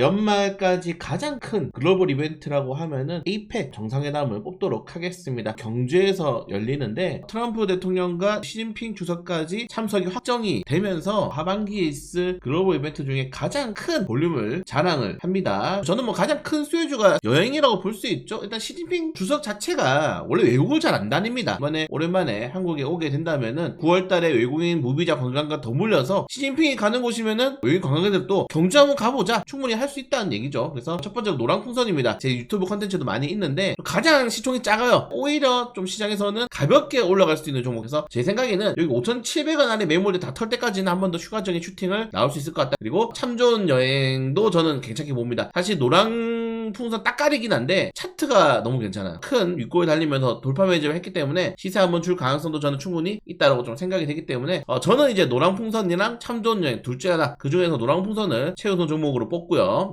연말까지 가장 큰 글로벌 이벤트라고 하면은 에이펙 정상회담을 뽑도록 하겠습니다. 경주에서 열리는데 트럼프 대통령과 시진핑 주석까지 참석이 확정이 되면서 하반기에 있을 글로벌 이벤트 중에 가장 큰 볼륨을 자랑을 합니다. 저는 뭐 가장 큰 수혜주가 여행이라고 볼 수 있죠. 일단 시진핑 주석 자체가 원래 외국을 잘 안 다닙니다. 이번에 오랜만에 한국에 오게 된다면은 9월달에 외국인 무비자 관광과 더불려서 시진핑이 가는 곳이면은 외국인 관광객들도 경주 한번 가보자 충분히 할수 있다는 얘기죠. 그래서 첫 번째로 노랑풍선입니다. 제 유튜브 컨텐츠도 많이 있는데 가장 시총이 작아요. 오히려 좀 시장에서는 가볍게 올라갈 수 있는 종목에서 제 생각에는 여기 5,700원 안에 매물이 다 털 때까지는 한 번 더 추가적인 슈팅을 나올 수 있을 것 같다. 그리고 참 좋은 여행도 저는 괜찮게 봅니다. 사실 노랑 풍선 딱 가리긴 한데 차트가 너무 괜찮아요. 큰 윗골 달리면서 돌파 매집을 했기 때문에 시세 한번 줄 가능성도 저는 충분히 있다라고 좀 생각이 되기 때문에 어, 저는 이제 노랑 풍선이랑 참 좋은 여행 둘 중에 하나 그 중에서 노랑 풍선을 최우선 종목으로 뽑고요.